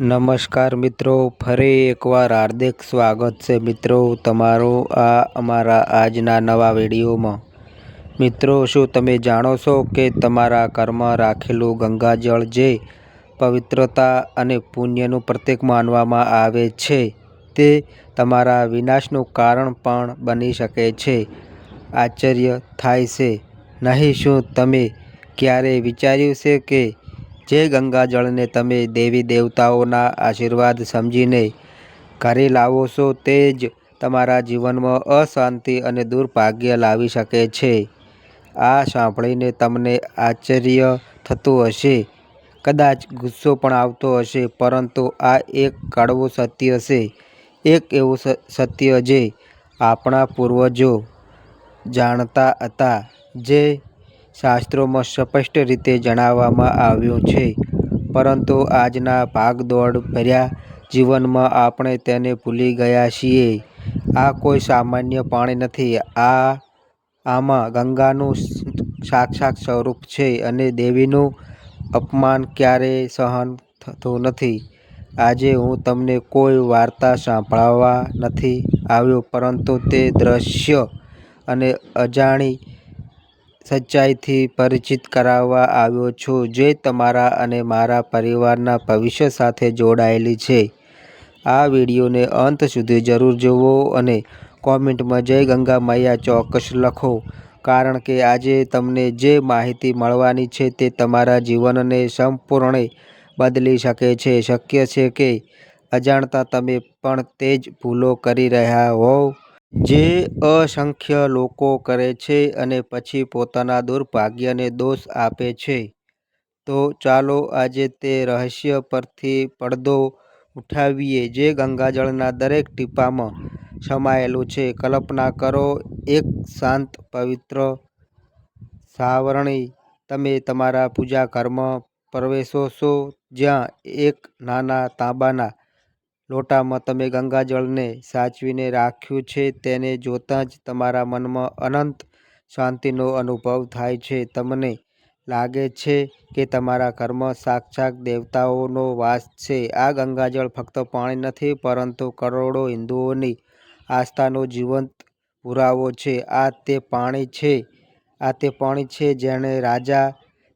નમસ્કાર મિત્રો, ફરી એકવાર હાર્દિક સ્વાગત છે મિત્રો તમારું આ અમારા આજના નવા વિડીયોમાં. મિત્રો, શું તમે જાણો છો કે તમારા ઘરમાં રાખેલું ગંગાજળ જે પવિત્રતા અને પુણ્યનું પ્રતીક માનવામાં આવે છે, તે તમારા વિનાશનું કારણ પણ બની શકે છે? આશ્ચર્ય થાય છે. નહીં, શું તમે ક્યારેય વિચાર્યું છે કે જે ગંગાજળને તમે દેવી દેવતાઓના આશીર્વાદ સમજીને ઘરે લાવો છો, તે જ તમારા જીવનમાં અશાંતિ અને દુર્ભાગ્ય લાવી શકે છે. આ સાંભળીને તમને આશ્ચર્ય થતું હશે. કદાચ ગુસ્સો પણ આવતો હશે, પરંતુ આ એક કડવું સત્ય છે. એક એવું સત્ય જે આપણા પૂર્વજો જાણતા હતા, જે શાસ્ત્રોમાં સ્પષ્ટ રીતે જણાવવામાં આવ્યું છે. પરંતુ આજના ભાગદોડ ભર્યા જીવનમાં આપણે તેને ભૂલી ગયા છીએ. આ કોઈ સામાન્ય પાણી નથી. આ આમાં ગંગાનું સાક્ષાત સ્વરૂપ છે અને દેવીનું અપમાન ક્યારેય સહન થતું નથી. આજે હું તમને કોઈ વાર્તા સાંભળવા નથી આવ્યો, પરંતુ તે દ્રશ્ય અને અજાણી સચ્ચાઈથી પરિચિત કરાવવા આવ્યો છું જે તમારા અને મારા પરિવારના ભવિષ્ય સાથે જોડાયેલી છે. આ વિડીયોને અંત સુધી જરૂર જુઓ અને કોમેન્ટમાં જય ગંગા મૈયા ચોક્કસ લખો, કારણ કે આજે તમને જે માહિતી મળવાની છે તે તમારા જીવનને સંપૂર્ણે બદલી શકે છે. શક્ય છે કે અજાણતા તમે પણ તે જ ભૂલો કરી રહ્યા હોવ. જે અસંખ્ય લોકો કરે છે અને પછી પોતાના દુર્ભાગ્યને દોષ આપે છે. તો ચાલો આજે તે રહસ્ય પરથી પડદો ઉઠાવીએ જે ગંગાજળના દરેક ટીપામાં સમાયેલું છે. કલ્પના કરો, એક શાંત, પવિત્ર સાવરણી. તમે તમારા પૂજા ઘરમાં પ્રવેશો છો, જ્યાં એક નાના તાંબાના લોટામાં તમે ગંગાજળને સાચવીને રાખ્યું છે, તેને જોતાં જ તમારા મનમાં અનંત શાંતિનો અનુભવ થાય છે. તમને લાગે છે કે તમારા ઘરમાં સાક્ષાત દેવતાઓનો વાસ છે. આ ગંગાજળ ફક્ત પાણી નથી, પરંતુ કરોડો હિન્દુઓની આસ્થાનો જીવંત પુરાવો છે. આ તે પાણી છે, આ તે પાણી છે જેણે રાજા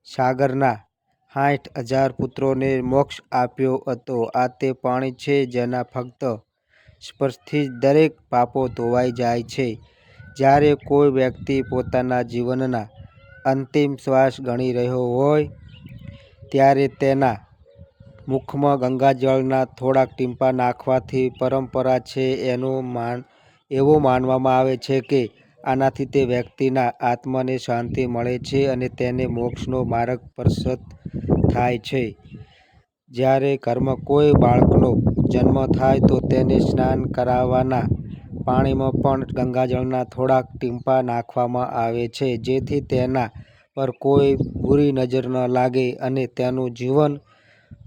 સાગરના સાઠ હજાર પુત્રોને મોક્ષ આપ્યો હતો. આ તે પાણી છે જેના ફક્ત સ્પર્શથી દરેક પાપો ધોવાઈ જાય છે. જ્યારે કોઈ વ્યક્તિ પોતાના જીવનના અંતિમ શ્વાસ ગણી રહ્યો હોય, ત્યારે તેના મુખમાં ગંગાજળના થોડાક ટીમ્પા નાખવાથી પરંપરા છે એનું માન, એવું માનવામાં આવે છે કે આનાથી તે વ્યક્તિના આત્માને શાંતિ મળે છે અને તેને મોક્ષનો માર્ગ પ્રશસ્ત થાય છે. જ્યારે ઘરમાં કોઈ બાળકનો જન્મ થાય તો તેને સ્નાન કરાવવાના પાણીમાં પણ ગંગાજળના થોડાક ટીમ્પા નાખવામાં આવે છે, જેથી તેના પર કોઈ બુરી નજર ન લાગે અને તેનું જીવન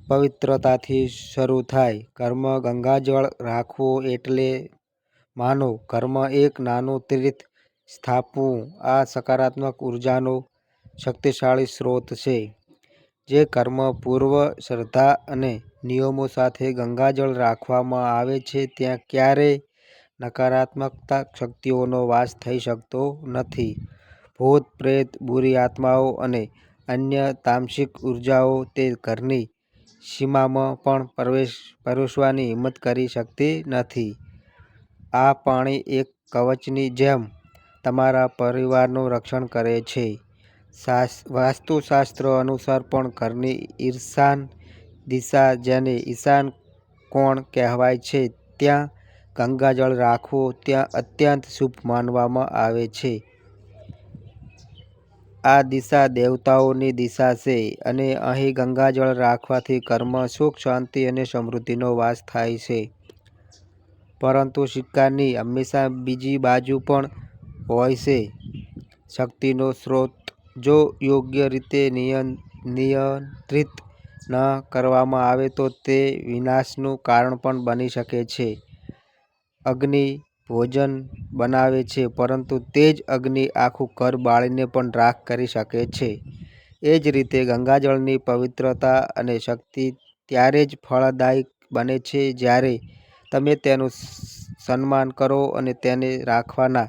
પવિત્રતાથી શરૂ થાય. ઘરમાં ગંગાજળ રાખવું એટલે, માનો, ઘરમાં એક નાનું તીર્થ સ્થાપવું આ સકારાત્મક ઉર્જાનો શક્તિશાળી સ્ત્રોત છે. જે કર્મ, પૂર્વ શ્રદ્ધા અને નિયમો સાથે ગંગાજળ રાખવામાં આવે છે, ત્યાં ક્યારેય નકારાત્મકતા શક્તિઓનો વાસ થઈ શકતો નથી. ભૂત, પ્રેત, બુરી આત્માઓ અને અન્ય તામસિક ઉર્જાઓ તે ઘરની સીમામાં પણ પ્રવેશ, પ્રવેશવાની હિંમત કરી શકતી નથી. આ પાણી એક કવચની જેમ તમારા પરિવારનું રક્ષણ કરે છે. વાસ્તુશાસ્ત્ર અનુસાર પણ ઘરની ઈશાન દિશા જેને ઈશાન કોણ કહેવાય છે, ત્યાં ગંગાજળ રાખવું ત્યાં અત્યંત શુભ માનવામાં આવે છે. આ દિશા દેવતાઓની દિશા છે અને અહીં ગંગાજળ રાખવાથી ઘરમાં સુખ, શાંતિ અને સમૃદ્ધિનો વાસ થાય છે. પરંતુ સિક્કાની હંમેશા બીજી બાજુ પણ હોય છે. શક્તિનો સ્ત્રોત જો યોગ્ય રીતે નિયંત્રિત ન કરવામાં આવે તો તે વિનાશનું કારણ પણ બની શકે છે. અગ્નિ ભોજન બનાવે છે, પરંતુ તે જ અગ્નિ આખું ઘર બાળીને પણ રાખ કરી શકે છે. એ જ રીતે ગંગાજળની પવિત્રતા અને શક્તિ ત્યારે જ ફળદાયી બને છે જ્યારે તમે તેનું સન્માન કરો અને તેને રાખવાના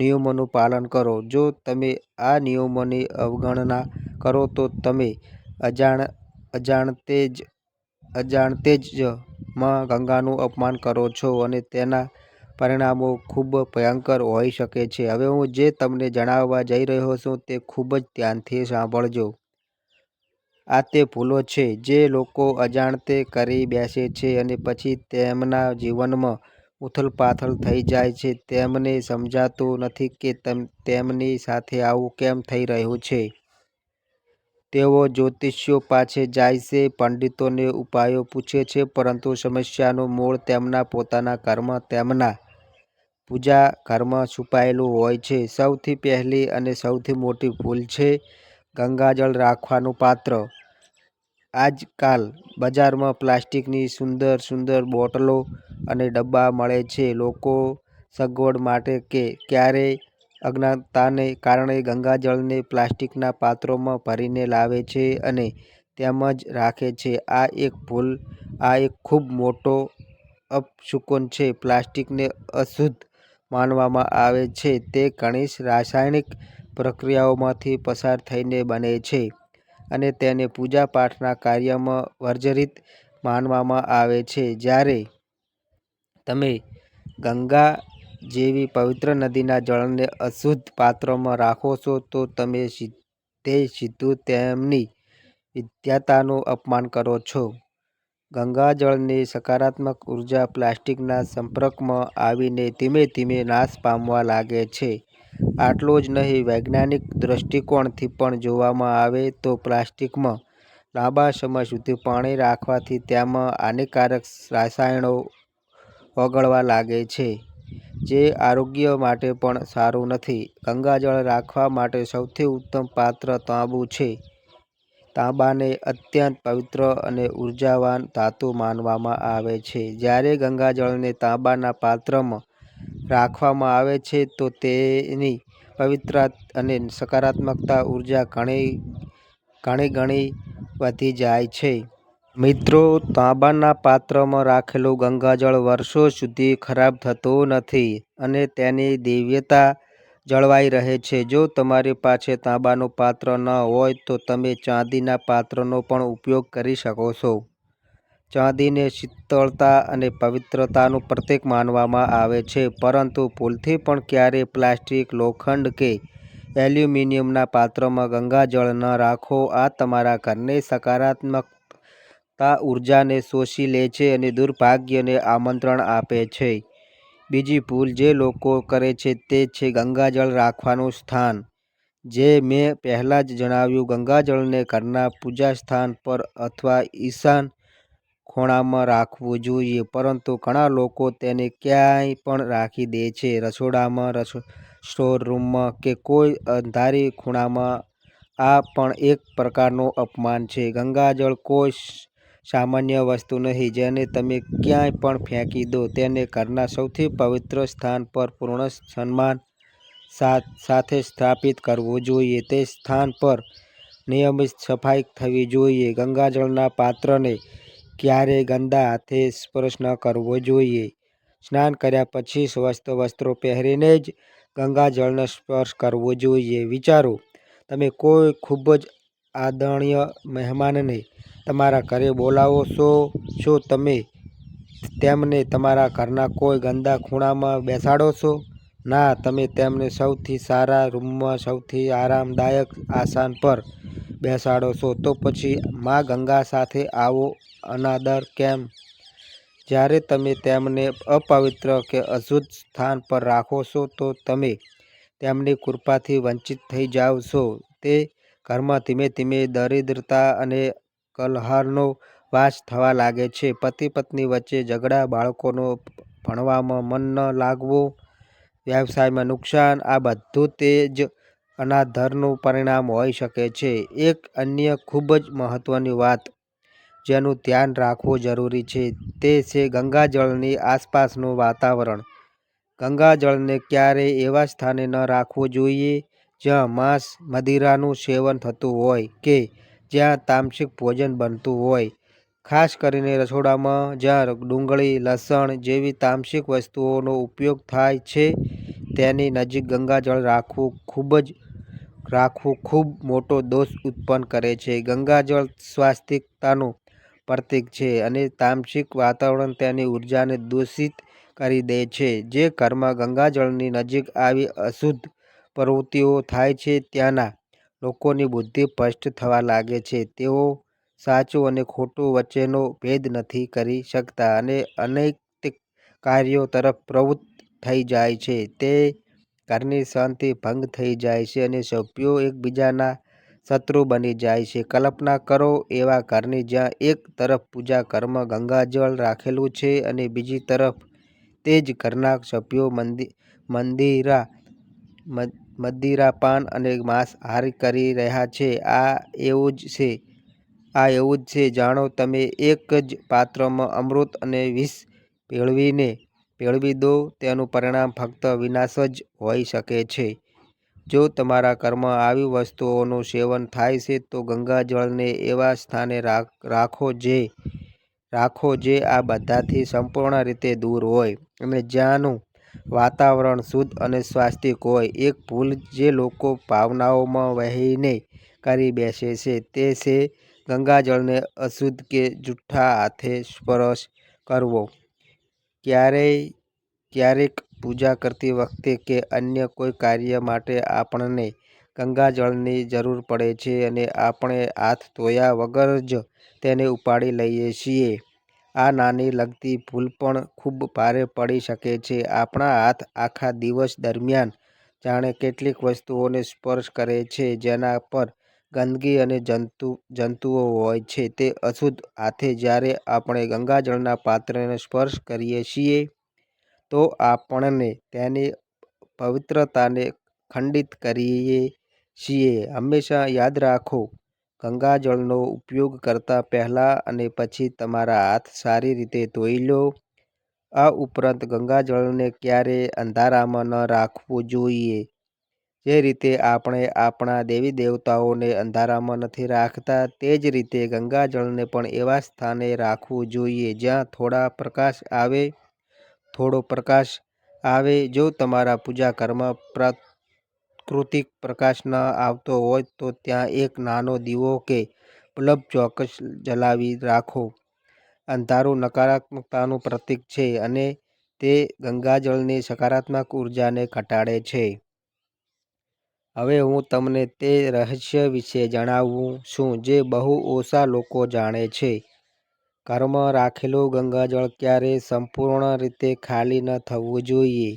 નિયમોનું પાલન કરો. જો તમે આ નિયમોની અવગણના કરો, તો તમે અજાણ, અજાણતે જ માં ગંગાનું અપમાન કરો છો અને તેના પરિણામો ખૂબ ભયંકર હોઈ શકે છે. હવે હું જે તમને જણાવવા જઈ રહ્યો છું, તે ખૂબ જ ધ્યાનથી સાંભળજો. આ તે ભૂલો છે જે લોકો અજાણતે કરી બેસે છે અને પછી તેમના જીવનમાં ઉથલપાથલ થઈ જાય છે. તેમને સમજાતું નથી કે તેમની સાથે આવું કેમ થઈ રહ્યું છે. તેઓ જ્યોતિષીઓ પાસે જાય છે, પંડિતોને ઉપાયો પૂછે છે, પરંતુ સમસ્યાનું મૂળ તેમના પોતાના ઘરમાં, તેમના પૂજા ઘરમાં છુપાયેલું હોય છે. સૌથી પહેલી અને સૌથી મોટી ભૂલ છે ગંગાજળ રાખવાનું પાત્ર. આજકાલ બજારમાં પ્લાસ્ટિકની સુંદર સુંદર બોટલો અને ડબ્બા મળે છે. લોકો સગવડ માટે કે ક્યારેય અજ્ઞાનતાને કારણે ગંગાજળને પ્લાસ્ટિકના પાત્રોમાં ભરીને લાવે છે અને તેમજ રાખે છે. આ એક ભૂલ, આ એક ખૂબ મોટો અપશુકન છે. પ્લાસ્ટિકને અશુદ્ધ માનવામાં આવે છે. તે ઘણી રાસાયણિક પ્રક્રિયાઓમાંથી પસાર થઈને બને છે અને તેને પૂજાપાઠના કાર્યમાં વર્જરિત માનવામાં આવે છે. જ્યારે તમે ગંગા જેવી પવિત્ર નદીના જળને અશુદ્ધ પાત્રમાં રાખો છો, તો તમે સીધે સીધું તેમની વિદ્યાતાનું અપમાન કરો છો. ગંગાજળની સકારાત્મક ઊર્જા પ્લાસ્ટિકના સંપર્કમાં આવીને ધીમે ધીમે નાશ પામવા લાગે છે. આટલું જ નહીં, વૈજ્ઞાનિક દૃષ્ટિકોણથી પણ જોવામાં આવે તો પ્લાસ્ટિકમાં લાંબા સમય સુધી પાણી રાખવાથી તેમાં હાનિકારક રસાયણો ઓગળવા લાગે છે, જે આરોગ્ય માટે પણ સારું નથી. ગંગાજળ રાખવા માટે સૌથી ઉત્તમ પાત્ર તાંબુ છે. તાંબાને અત્યંત પવિત્ર અને ઉર્જાવાન ધાતુ માનવામાં આવે છે. જ્યારે ગંગાજળને તાંબાના પાત્રમાં રાખવામાં આવે છે, તો તેની પવિત્રતા અને સકારાત્મકતા ઊર્જા ઘણી ગણી વધી જાય છે. મિત્રો, તાંબાના પાત્રમાં રાખેલું ગંગાજળ વર્ષો સુધી ખરાબ થતું નથી અને તેની દિવ્યતા જળવાઈ રહે છે. જો તમારી પાસે તાંબાનું પાત્ર ન હોય તો તમે ચાંદીના પાત્રનો પણ ઉપયોગ કરી શકો છો. ચાંદીને શીતળતા અને પવિત્રતાનું પ્રતીક માનવામાં આવે છે. પરંતુ ભૂલથી પણ ક્યારેય પ્લાસ્ટિક, લોખંડ કે એલ્યુમિનિયમના પાત્રમાં ગંગાજળ ન રાખો. આ તમારા ઘરની સકારાત્મકતા ઉર્જાને શોષી લે છે અને દુર્ભાગ્યને આમંત્રણ આપે છે. બીજી ભૂલ જે લોકો કરે છે તે છે ગંગાજળ રાખવાનું સ્થાન. જે મેં પહેલાં જ જણાવ્યું, ગંગાજળને ઘરના પૂજા સ્થાન પર અથવા ઈશાન ખૂણામાં રાખવું જોઈએ. પરંતુ ઘણા લોકો તેને ક્યાંય પણ રાખી દે છે રસોડામાં, સ્ટોર રૂમમાં કે કોઈ અંધારી ખૂણામાં. આ પણ એક પ્રકારનું અપમાન છે. ગંગાજળ કોઈ સામાન્ય વસ્તુ નહીં જેને તમે ક્યાંય પણ ફેંકી દો. તેને ઘરના સૌથી પવિત્ર સ્થાન પર પૂર્ણ સન્માન સાથે સ્થાપિત કરવું જોઈએ. તે સ્થાન પર નિયમિત સફાઈ થવી જોઈએ. ગંગાજળના પાત્રને ક્યારેય ગંદા હાથે સ્પર્શ ન કરવો જોઈએ. સ્નાન કર્યા પછી સ્વસ્થ વસ્ત્રો પહેરીને જ ગંગાજળને સ્પર્શ કરવો જોઈએ. વિચારો, તમે કોઈ ખૂબ જ આદરણીય મહેમાનને તમારા ઘરે બોલાવો છો. શું તમે તેમને તમારા ઘરના કોઈ ગંદા ખૂણામાં બેસાડો છો? ના, તમે તેમને સૌથી સારા રૂમમાં, સૌથી આરામદાયક આસન પર બેસાડો છો. તો પછી મા ગંગા સાથે આવો અનાદર કેમ? જ્યારે તમે તેમને અપવિત્ર કે અશુદ્ધ સ્થાન પર રાખો છો, તો તમે તેમની કૃપાથી વંચિત થઈ જાવ છો. તે ઘરમાં ધીમે ધીમે દરિદ્રતા અને કલહારનો વાસ થવા લાગે છે. પતિ-પત્ની વચ્ચે ઝઘડા, બાળકોનો ભણવામાં મન ન લાગવું, વ્યવસાયમાં નુકસાન આ બધું તે જ અનાદરનું પરિણામ હોઈ શકે છે. એક અન્ય ખૂબ જ મહત્વની વાત જેનું ધ્યાન રાખવું જરૂરી છે તે છે ગંગાજળની આસપાસનું વાતાવરણ. ગંગાજળને ક્યારેય એવા સ્થાને ન રાખવું જોઈએ જ્યાં માંસ, મદિરાનું સેવન થતું હોય કે જ્યાં તામસિક ભોજન બનતું હોય. ખાસ કરીને રસોડામાં જ્યાં ડુંગળી લસણ જેવી તામસિક વસ્તુઓનો ઉપયોગ થાય છે તેની નજીક ગંગાજળ રાખવું ખૂબ જ રાખવું ખૂબ મોટો દોષ ઉત્પન્ન કરે છે. ગંગાજળ સ્વાસ્તિકતાનું પ્રતીક છે અને તામસિક વાતાવરણ તેની ઉર્જાને દૂષિત કરી દે છે. જે ઘરમાં ગંગાજળની નજીક આવી અશુદ્ધ પ્રવૃત્તિઓ થાય છે, ત્યાંના લોકોની બુદ્ધિ સ્પષ્ટ થવા લાગે છે. તેઓ સાચું અને ખોટું વચ્ચેનો ભેદ નથી કરી શકતા અને અનૈતિક કાર્યો તરફ પ્રવૃત્ત થઈ જાય છે. તે ઘરની શાંતિ ભંગ થઈ જાય છે અને સભ્યો એકબીજાના શત્રુ બની જાય છે. કલ્પના કરો એવા ઘરની જ્યાં એક તરફ પૂજા કર્મ ગંગાજળ રાખેલું છે અને બીજી તરફ તે જ ઘરના સભ્યો મંદિર મંદિરા મદિરાપાન અને માંસાહારી કરી રહ્યા છે. આ એવું જ છે, આ એવું જ છે. જાણો, તમે એક જ પાત્રમાં અમૃત અને વિષ ભેળવીને ભેળવી દો, તેનું પરિણામ ફક્ત વિનાશ જ હોઈ શકે છે. જો તમારા ઘરમાં આવી વસ્તુઓનું સેવન થાય છે, તો ગંગાજળને એવા સ્થાને રાખો જે રાખો જે આ બધાથી સંપૂર્ણ રીતે દૂર હોય. અને જ્યાંનું વાતાવરણ શુદ્ધ અને સ્વાસ્તિક હોય, એક ભૂલ જે લોકો ભાવનાઓમાં વહીને કરી બેસે છે, તે છે ગંગાજળને અશુદ્ધ કે જૂઠા હાથે સ્પર્શ કરવો. ક્યારેય ક્યારેક પૂજા કરતી વખતે કે અન્ય કોઈ કાર્ય માટે આપણને ગંગાજળની જરૂર પડે છે અને આપણે હાથ ધોયા વગર જ તેને ઉપાડી લઈએ છીએ. આ નાની લગતી ભૂલ પણ ખૂબ ભારે પડી શકે છે. આપણા હાથ આખા દિવસ દરમિયાન જાણે કેટલીક વસ્તુઓને સ્પર્શ કરે છે જેના પર ગંદકી અને જંતુ, જંતુઓ હોય છે તે અશુદ્ધ હાથે જ્યારે આપણે ગંગાજળના પાત્રને સ્પર્શ કરીએ છીએ, તો આપણને તેની પવિત્રતાને ખંડિત કરીએ છીએ. હંમેશા યાદ રાખો, ગંગાજળનો ઉપયોગ કરતા પહેલાં અને પછી તમારા હાથ સારી રીતે ધોઈ લો. આ ઉપરાંત ગંગાજળને ક્યારેય અંધારામાં ન રાખવું જોઈએ. જે રીતે આપણે આપણા દેવી દેવતાઓને અંધારામાં નથી રાખતા, તે જ રીતે ગંગાજળને પણ એવા સ્થાને રાખવું જોઈએ જ્યાં થોડા પ્રકાશ આવે, થોડો પ્રકાશ આવે. જો તમારા પૂજા ઘરમાં પ્રાકૃતિક પ્રકાશ ન આવતો હોય, તો ત્યાં એક નાનો દીવો કે બલ્બ ચોક્કસ જલાવી રાખો. અંધારું નકારાત્મકતાનું પ્રતીક છે અને તે ગંગાજળની સકારાત્મક ઉર્જાને ઘટાડે છે. હવે હું તમને તે રહસ્ય વિશે જણાવું છું જે બહુ ઓછા લોકો જાણે છે. ઘરમાં રાખેલું ગંગાજળ ક્યારેય સંપૂર્ણ રીતે ખાલી ન થવું જોઈએ.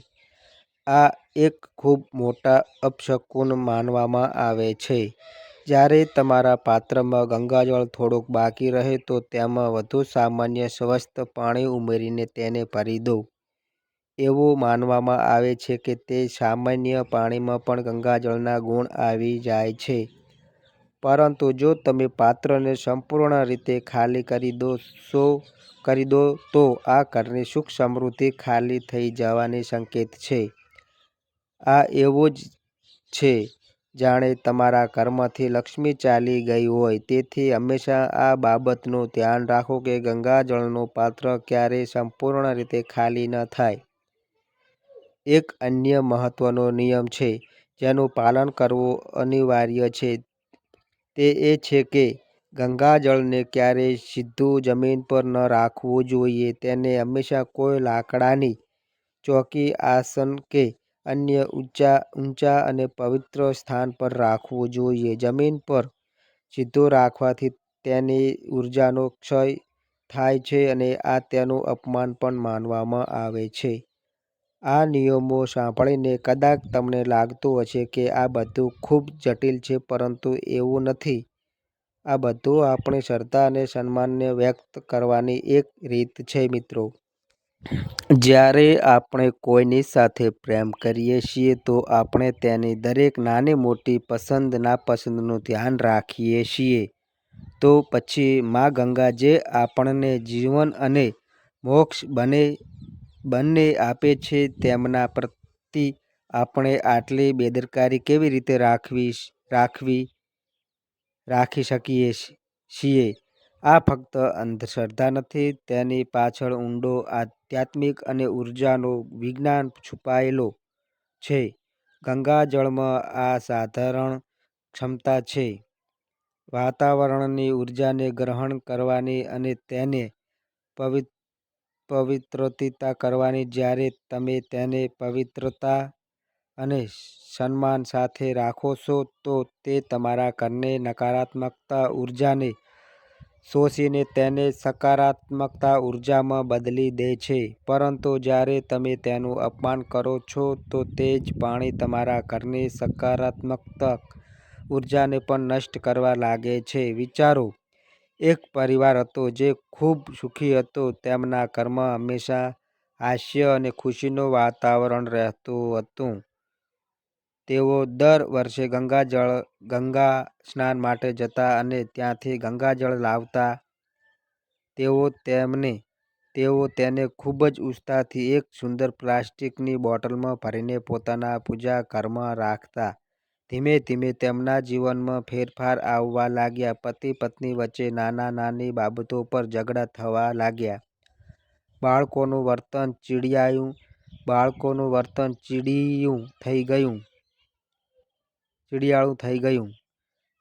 આ એક ખૂબ મોટા અપશકુન માનવામાં આવે છે. જ્યારે તમારા પાત્રમાં ગંગાજળ થોડુંક બાકી રહે તો તેમાં વધુ સામાન્ય સ્વસ્થ પાણી ઉમેરીને તેને ભરી દો. એવું માનવામાં આવે છે કે તે સામાન્ય પાણીમાં પણ ગંગાજળના ગુણ આવી જાય છે. પરંતુ જો તમે પાત્રને સંપૂર્ણ રીતે ખાલી કરી દો સો કરી દો તો આ ઘરની સુખ સમૃદ્ધિ ખાલી થઈ જવાની સંકેત છે. આ એવું જ છે જાણે તમારા ઘરમાંથી લક્ષ્મી ચાલી ગઈ હોય. તેથી હંમેશા આ બાબતનું ધ્યાન રાખો કે ગંગાજળનું પાત્ર ક્યારેય સંપૂર્ણ રીતે ખાલી ન થાય. એક અન્ય મહત્વનો નિયમ છે, જેનું પાલન કરવું અનિવાર્ય છે. તે એ છે કે, ગંગાજળને ક્યારેય સીધું જમીન પર ન રાખવું જોઈએ. તેને હંમેશા કોઈ લાકડાની ચોકી, આસન કે અન્ય ઊંચા ઊંચા અને પવિત્ર સ્થાન પર રાખવું જોઈએ. જમીન પર સીધું રાખવાથી તેની ઉર્જાનો ક્ષય થાય છે અને આ તેનું અપમાન પણ માનવામાં આવે છે. આ નિયમો સાંભળીને કદાચ તમને લાગતું હશે કે આ બધું ખૂબ જટિલ છે, પરંતુ એવું નથી. આ બધું આપણી શ્રદ્ધા અને સન્માનને વ્યક્ત કરવાની એક રીત છે, મિત્રો. જ્યારે આપણે કોઈની સાથે પ્રેમ કરીએ છીએ, તો આપણે તેની દરેક નાની મોટી પસંદ નાપસંદનું ધ્યાન રાખીએ છીએ. તો પછી મા ગંગા જે આપણને જીવન અને મોક્ષ બંને બંને આપે છે તેમના પ્રતિ આપણે આટલી બેદરકારી કેવી રીતે રાખવી રાખવી રાખી શકીએ છીએ આ ફક્ત અંધશ્રદ્ધા નથી, તેની પાછળ ઊંડો આધ્યાત્મિક અને ઉર્જાનો વિજ્ઞાન છુપાયેલો છે. ગંગાજળમાં આ સાધારણ ક્ષમતા છે વાતાવરણની ઉર્જાને ગ્રહણ કરવાની અને તેને પવિત્રિત કરવાની. જ્યારે તમે તેને પવિત્રતા અને સન્માન સાથે રાખો છો, તો તે તમારા ઘરની નકારાત્મક ઉર્જાને શોષીને તેને સકારાત્મક ઉર્જામાં બદલી દે છે. પરંતુ જ્યારે તમે તેનું અપમાન કરો છો, તો તે જ પાણી તમારા ઘરની સકારાત્મક ઉર્જાને પણ નષ્ટ કરવા લાગે છે. વિચારો, એક પરિવાર હતો જે ખૂબ સુખી હતો. તેમના ઘરમાં હંમેશા હાસ્ય અને ખુશીનું વાતાવરણ રહેતું હતું. તેઓ દર વર્ષે ગંગાજળ, ગંગા સ્નાન માટે જતા અને ત્યાંથી ગંગાજળ લાવતા. તેઓ તેને ખૂબ જ ઉત્સાહથી એક સુંદર પ્લાસ્ટિકની બોટલમાં ભરીને પોતાના પૂજા ઘરમાં રાખતા. ધીમે ધીમે તેમના જીવનમાં ફેરફાર આવવા લાગ્યા. પતિ-પત્ની વચ્ચે નાની-નાની બાબતો પર ઝઘડા થવા લાગ્યા. બાળકોનું વર્તન ચિડિયું બાળકોનું વર્તન ચીડિયાળું થઈ ગયું.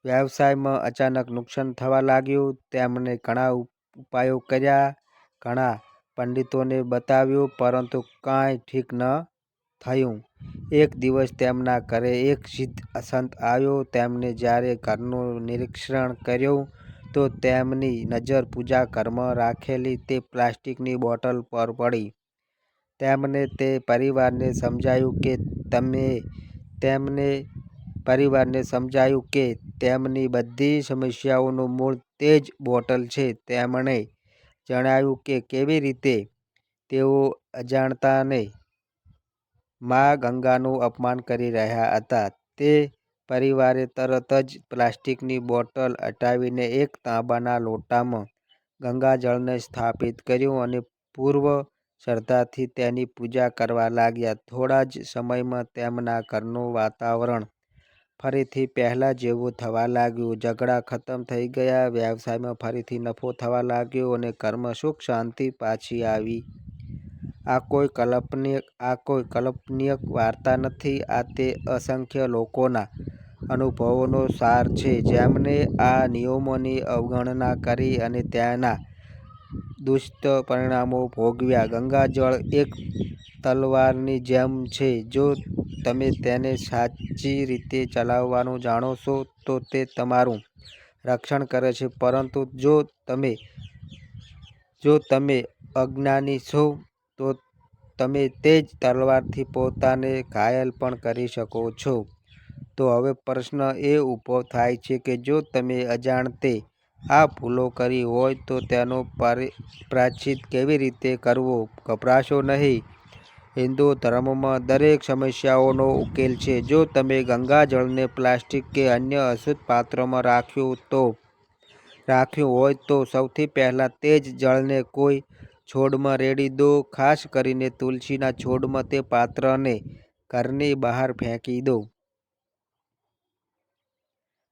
વ્યવસાયમાં અચાનક નુકસાન થવા લાગ્યું. તેમણે ઘણા ઉપાયો કર્યા, ઘણા પંડિતોને બતાવ્યું, પરંતુ કાંઈ ઠીક ન થયું. એક દિવસ તેમના ઘરે એક સિદ્ધ સંત આવ્યો. તેમણે જ્યારે ઘરનું નિરીક્ષણ કર્યું, તો તેમની નજર પૂજા ઘરમાં રાખેલી તે પ્લાસ્ટિકની બોટલ પર પડી. તેમણે તે પરિવારને સમજાયું કે તમે તેમને પરિવારને સમજાયું કે તેમની બધી સમસ્યાઓનું મૂળ તે જ બોટલ છે. તેમણે જણાવ્યું કે કેવી રીતે તેઓ અજાણતાને મા ગંગાનું અપમાન કરી રહ્યા હતા. તે પરિવારે તરત જ પ્લાસ્ટિકની બોટલ હટાવીને એક તાંબાના લોટામાં ગંગાજળને સ્થાપિત કર્યું અને પૂર્વ શ્રદ્ધાથી તેની પૂજા કરવા લાગ્યા. થોડા જ સમયમાં તેમના ઘરનું વાતાવરણ ફરીથી પહેલાં જેવું થવા લાગ્યું. ઝઘડા ખતમ થઈ ગયા, વ્યવસાયમાં ફરીથી નફો થવા લાગ્યો અને ઘરમાં સુખ-શાંતિ પાછી આવી. આ કોઈ કલ્પનીય આ કોઈ કાલ્પનિક વાર્તા નથી. આ તે અસંખ્ય લોકોના અનુભવોનો સાર છે જેમણે આ નિયમોની અવગણના કરી અને તેના દુષ્પરિણામો ભોગવ્યા. ગંગાજળ એક તલવારની જેમ છે. જો તમે તેને સાચી રીતે ચલાવવાનું જાણો છો, તો તે તમારું રક્ષણ કરે છે. પરંતુ જો તમે જો તમે અજ્ઞાની છો, તો તમે તે જ તલવારથી પોતાને ઘાયલ પણ કરી શકો છો. તો હવે પ્રશ્ન એ ઊભો થાય છે કે જો તમે અજાણતે આ ભૂલો કરી હોય, તો તેનો પ્રાચિત કેવી રીતે કરવો ગભરાશો નહીં. હિન્દુ ધર્મમાં દરેક સમસ્યાઓનો ઉકેલ છે. જો તમે ગંગાજળને પ્લાસ્ટિક કે અન્ય અશુદ્ધ પાત્રમાં રાખ્યું હોય, તો સૌથી પહેલાં તે જ જળને કોઈ છોડમાં રેડી દો, ખાસ કરીને તુલસીના છોડમાં. તે પાત્રને ઘરની બહાર ફેંકી દો.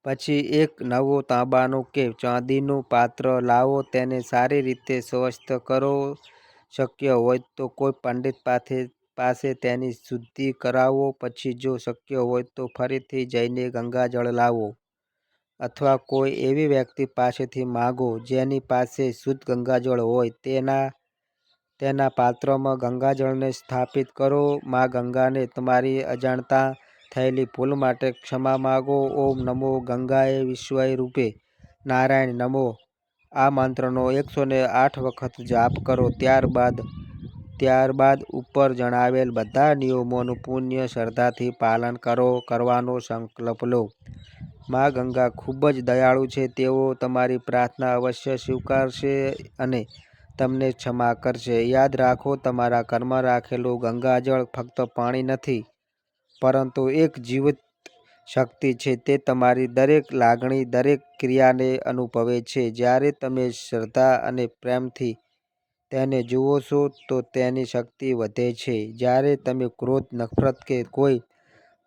પછી એક નવો તાંબાનું કે ચાંદીનું પાત્ર લાવો. તેને સારી રીતે સ્વચ્છ કરો. શક્ય હોય તો કોઈ પંડિત પાસે તેની શુદ્ધિ કરાવો. પછી જો શક્ય હોય તો ફરીથી જઈને ગંગાજળ લાવો. અથવા કોઈ એવી વ્યક્તિ પાસેથી માંગો જેની પાસે શુદ્ધ ગંગાજળ હોય. તેના પાત્રમાં ગંગાજળને સ્થાપિત કરો. મા ગંગાને તમારી અજાણતા થયેલી ભૂલ માટે ક્ષમા માગો ઓમ નમો ગંગાએ વિશ્વય રૂપે નારાયણ નમો આ મંત્રનો એકસો આઠ વખત જાપ કરો. ત્યારબાદ ત્યારબાદ ઉપર જણાવેલ બધા નિયમોનું પુણ્ય શ્રદ્ધાથી પાલન કરો કરવાનો સંકલ્પ લો. મા ગંગા ખૂબ જ દયાળુ છે. તેઓ તમારી પ્રાર્થના અવશ્ય સ્વીકારશે અને તમને ક્ષમા કરશે. યાદ રાખો, તમારા ઘરમાં રાખેલું ગંગાજળ ફક્ત પાણી નથી, પરંતુ એક જીવિત શક્તિ છે. તે તમારી દરેક લાગણી, દરેક ક્રિયાને અનુભવે છે. જ્યારે તમે શ્રદ્ધા અને પ્રેમથી તેને જુઓ છો, તો તેની શક્તિ વધે છે. જ્યારે તમે ક્રોધ, નફરત કે કોઈ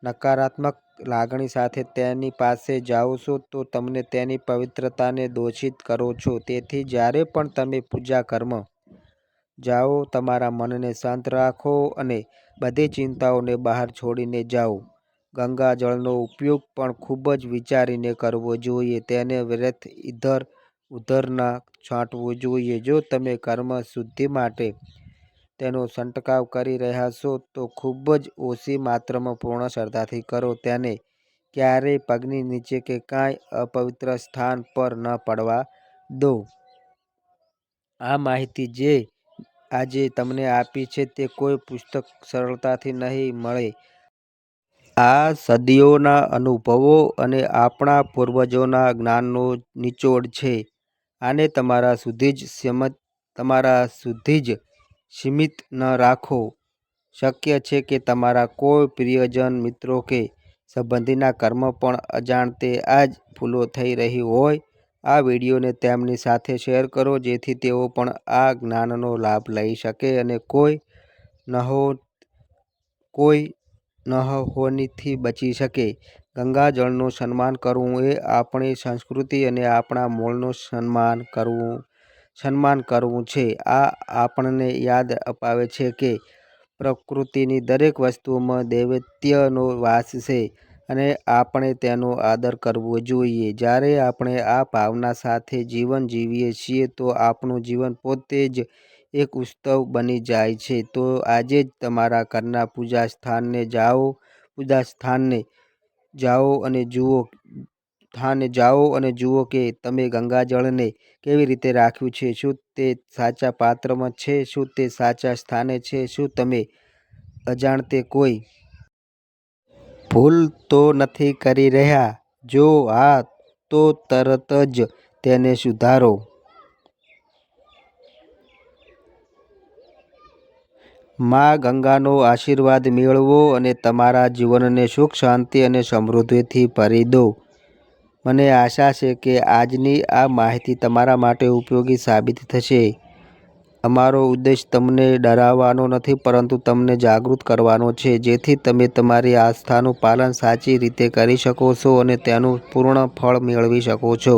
નકારાત્મક લાગણી સાથે તેની પાસે જાઓ છો, તો તમને તેની પવિત્રતાને દોષિત કરો છો. તેથી જ્યારે પણ તમે પૂજા કર્મ જાઓ, તમારા મનને શાંત રાખો અને બધી ચિંતાઓને બહાર છોડીને જાઓ. ગંગા જળનો ઉપયોગ પણ ખૂબ જ વિચારીને કરવો જોઈએ. તેને વ્યર્થ ઇધર ઉધર ના છાંટવું જોઈએ. જો તમે કર્મ શુદ્ધિ માટે તેનો છંટકાવ કરી રહ્યા છો, તો ખૂબ જ ઓછી માત્રામાં પૂર્ણ શ્રદ્ધાથી કરો. તેને ક્યારેય પગની નીચે કે કાંઈ અપવિત્ર સ્થાન પર ન પડવા દો. આ માહિતી જે આજે તમને આપી છે તે કોઈ પુસ્તક સરળતાથી નહીં મળે. આ સદીઓના અનુભવો અને આપણા પૂર્વજોના જ્ઞાનનો નિચોડ છે. આને તમારા સુધી જ સીમિત, તમારા સુધી જ સીમિત ન રાખો. શક્ય છે કે તમારા કોઈ પ્રિયજન મિત્રો કે સંબંધીના કર્મ પણ અજાણતે આ જ ભૂલો થઈ રહી હોય. આ વિડીયોને તેમની સાથે શેર કરો, જેથી તેઓ પણ આ જ્ઞાનનો લાભ લઈ શકે અને કોઈ નહો, કોઈ નહોનીથી બચી શકે. ગંગાજળનું સન્માન કરવું એ આપણી સંસ્કૃતિ અને આપણા મૂળનું સન્માન કરવું સન્માન કરવું છે. આ આપણને યાદ અપાવે છે કે પ્રકૃતિની દરેક વસ્તુમાં દૈવત્યનો વાસ છે અને આપણે તેનો આદર કરવો જોઈએ. જ્યારે આપણે આ ભાવના સાથે જીવન જીવીએ છીએ, તો આપણું જીવન પોતે જ એક ઉત્સવ બની જાય છે. તો આજે જ તમારા ઘરના પૂજા સ્થાનને જાઓ, પૂજા સ્થાનને જાઓ અને જુઓ સ્થાને જાઓ અને જુઓ કે તમે ગંગાજળને કેવી રીતે રાખ્યું છે, શું તે સાચા પાત્રમાં છે, શું તે સાચા સ્થાને છે, શું તમે અજાણતે કોઈ ભૂલ તો નથી કરી રહ્યા? જો હા, તો તરત જ તેને સુધારો. માં ગંગાનો આશીર્વાદ મેળવો અને તમારા જીવનને સુખ, શાંતિ અને સમૃદ્ધિથી ભરી દો. મને આશા છે કે આજની આ માહિતી તમારા માટે ઉપયોગી સાબિત થશે. અમારો ઉદ્દેશ તમને ડરાવવાનો નથી, પરંતુ તમને જાગૃત કરવાનો છે, જેથી તમે તમારી આસ્થાનું પાલન સાચી રીતે કરી શકો છો અને તેનું પૂર્ણ ફળ મેળવી શકો છો.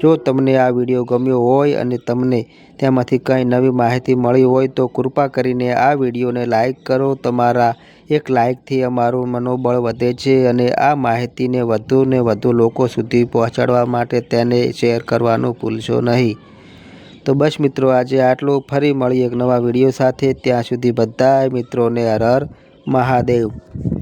જો તમને આ વીડિયો ગમ્યો હોય અને તમને તેમાંથી કંઈ નવી માહિતી મળી હોય તો કૃપા કરીને આ વિડીયોને લાઇક કરો. તમારા એક લાઇકથી અમારું મનોબળ વધે છે અને આ માહિતીને વધુને વધુ લોકો સુધી પહોંચાડવા માટે તેને શેર કરવાનું ભૂલશો નહીં. તો બસ મિત્રો, આજે આટલું. ફરી મળી એક નવા વીડિયો સાથે. ત્યાં સુધી બધા મિત્રોને હર હર મહાદેવ.